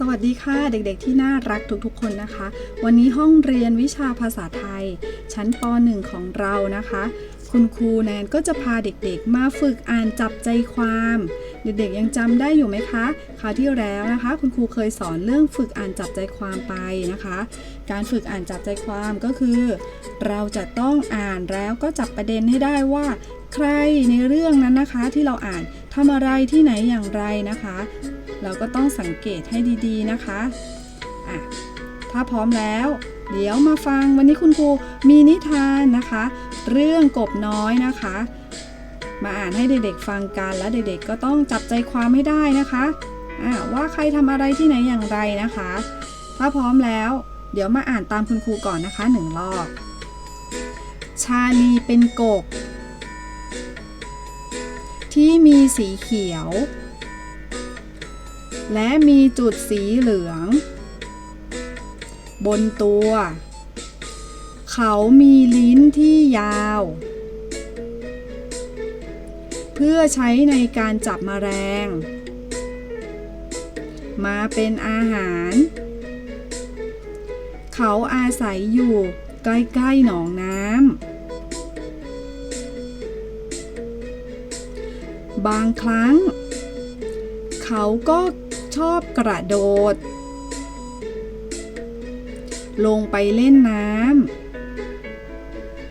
สวัสดีค่ะเด็กๆที่น่ารักทุกๆคนนะคะ วันนี้ห้องเรียนวิชาภาษาไทย ชั้นป .1 ของเรานะคะ คุณครูแนนก็จะพาเด็กๆ มาฝึกอ่านจับใจความ เด็กๆยังจำได้อยู่ไหมคะคราวที่แล้วนะคะ คุณครูเคยสอนเรื่องฝึกอ่านจับใจความไปนะคะ การฝึกอ่านจับใจความก็คือ เราจะต้องอ่านแล้วก็จับประเด็นให้ได้ว่า ใครในเรื่องนั้นนะคะที่เราอ่านทำอะไรที่ไหนอย่างไรนะคะ เราก็ต้องสังเกตให้ดีๆนะคะอะถ้าพร้อมแล้ว เดี๋ยวมาฟังวันนี้คุณครูมีนิทานนะคะ เรื่องกบน้อยนะคะ มาอ่านให้เด็กๆฟังกันแล้วเด็กๆก็ต้องจับใจความให้ได้นะคะอะว่าใครทำอะไรที่ไหนอย่างไรนะคะ ถ้าพร้อมแล้ว เดี๋ยวมาอ่านตามคุณครูก่อนนะคะหนึ่งรอบชาลีเป็นกบ ที่มีสีเขียว และมีจุดสีเหลือง บนตัว เขามีลิ้นที่ยาว เพื่อใช้ในการจับมแมลง มาเป็นอาหาร เขาอาศัยอยู่ใกล้ ๆ หนองน้ำ บางครั้ง เขาก็ ชอบกระโดด ลงไปเล่นน้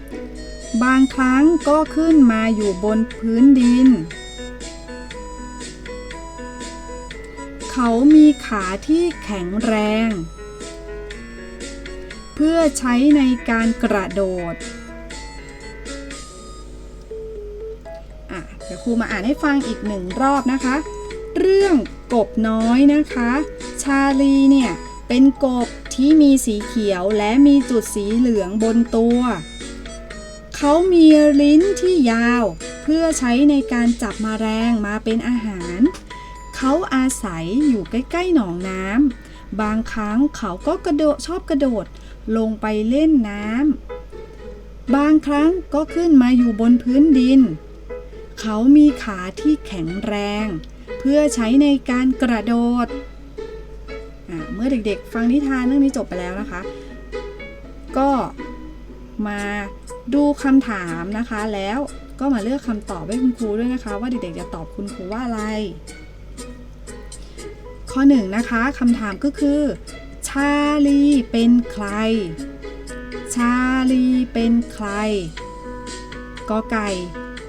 ำ บางครั้งก็ขึ้นมาอยู่บนพื้นดิน เขามีขาที่แข็งแรง เพื่อใช้ในการกระโดดอะเดี๋ยวครูมาอ่านให้ฟังอีกหนึ่งรอบนะคะ เรื่องกบน้อยนะคะ ชาลีเนี่ยเป็นกบที่มีสีเขียวและมีจุดสีเหลืองบนตัว เขามีลิ้นที่ยาวเพื่อใช้ในการจับมแมลงมาเป็นอาหาร เขาอาศัยอยู่ใกล้ๆหนองน้ำบางครั้งเขาก็กระโดดชอบกระโดดลงไปเล่นน้ำบางครั้งก็ขึ้นมาอยู่บนพื้นดิน เขามีขาที่แข็งแรง เพื่อใช้ในการกระโดด เมื่อเด็กๆ ฟังนิทานเรื่องนี้จบไปแล้วนะคะ ก็มาดูคำถามนะคะแล้วก็มาเลือกคำตอบให้คุณครูด้วยนะคะ ว่าเด็กๆจะตอบคุณครูว่าอะไร ข้อหนึ่งนะคะคำถามก็คือ ชาลีเป็นใคร ชาลีเป็นใครกอไก่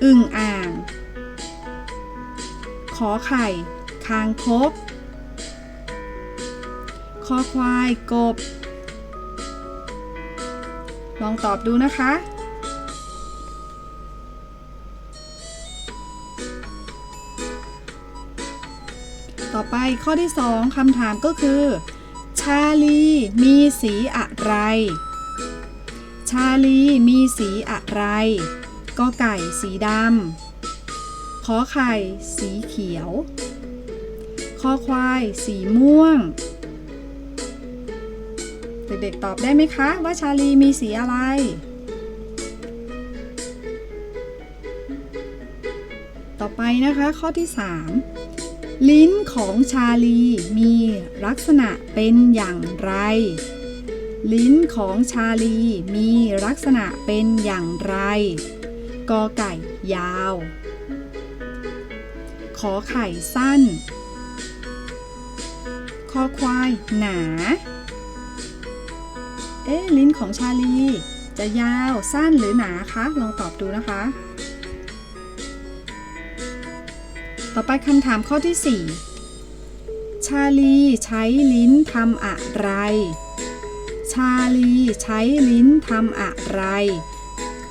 อึ่งอ่าง ขอไข่ คางคกคอควาย กบ ลองตอบดูนะคะ ต่อไปข้อที่ 2คำถามก็คือ ชาลีมีสีอะไร ชาลีมีสีอะไรกอไก่สีดำ ขอไข่ สีเขียว คอควาย สีม่วง เด็กๆตอบได้ไหมคะ ว่าชาลีมีสีอะไรต่อไปนะคะข้อที่ 3 ลิ้นของชาลีมีลักษณะเป็นอย่างไร ลิ้นของชาลีมีลักษณะเป็นอย่างไร กอไก่ยาว ขอไข่สั้น คอควายหนา เอ๊ลิ้นของชาลี จะยาวสั้นหรือหนาคะ ลองตอบดูนะคะ ต่อไปคำถามข้อที่ 4 ชาลีใช้ลิ้นทำอะไร ชาลีใช้ลิ้นทำอะไร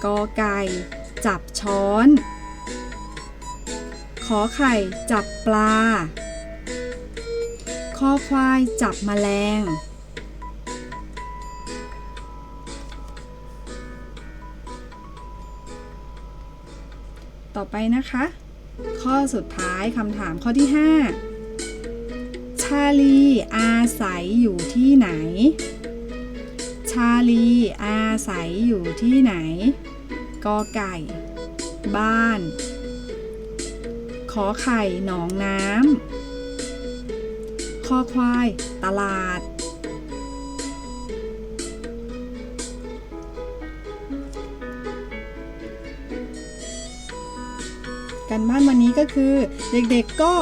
กอไก่ จับช้อน ขอไข่จับปลา คอควายจับมแมลง ต่อไปนะคะ ข้อสุดท้ายคำถามข้อที่ 5 ชาลีอาศัยอยู่ที่ไหน ชาลีอาศัยอยู่ที่ไหนกอไก่ บ้าน ขอไข่หนองน้ำคอควาย ตลาด กันบ้านวันนี้ก็คือเด็กๆก็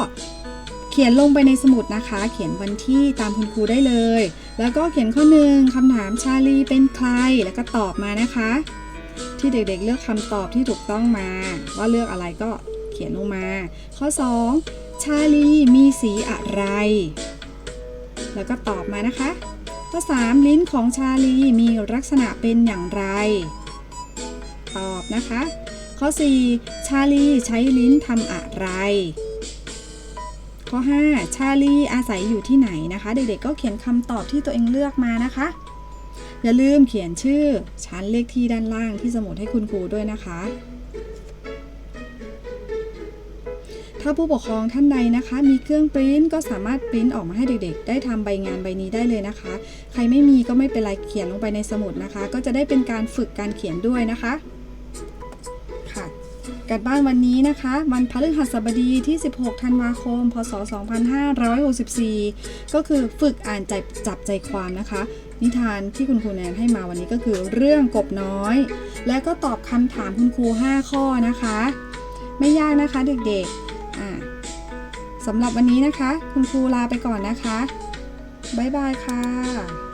เขียนลงไปในสมุดนะคะ เขียนวันที่ตามคุณครูได้เลย แล้วก็เขียนข้อหนึ่งคำถามชาลีเป็นใคร แล้วก็ตอบมานะคะ ที่เด็กๆเลือกคำตอบที่ถูกต้องมา ว่าเลือกอะไรก็ เขียนลงมา ข้อ 2 ชาลีมีสีอะไร แล้วก็ตอบมานะคะ ข้อ 3 ลิ้นของชาลีมีลักษณะเป็นอย่างไร ตอบนะคะ ข้อ 4 ชาลีใช้ลิ้นทำอะไร ข้อ 5 ชาลีอาศัยอยู่ที่ไหนนะคะ เด็กๆก็เขียนคำตอบที่ตัวเองเลือกมานะคะอย่าลืมเขียนชื่อชั้นเลขที่ด้านล่างที่สมุดให้คุณครูด้วยนะคะ ถ้าผู้ปกครองท่านใดนะคะ มีเครื่องปริ้นก็สามารถปริ้นออกมาให้เด็กๆ ได้ทำใบงานใบนี้ได้เลยนะคะ ใครไม่มีก็ไม่เป็นไรเขียนลงไปในสมุดนะคะ ก็จะได้เป็นการฝึกการเขียนด้วยนะคะค่ะการบ้านวันนี้นะคะ วันพฤหัสบดีที่ 16 ธันวาคม พศ 2564 ก็คือฝึกอ่านใจจับใจความนะคะ นิทานที่คุณครูแนนให้มาวันนี้ก็คือเรื่องกบน้อย และก็ตอบคำถามคุณครู 5 ข้อนะคะ ไม่ยากนะคะเด็กๆ สำหรับวันนี้นะคะ คุณครูลาไปก่อนนะคะ บ๊ายบายค่ะ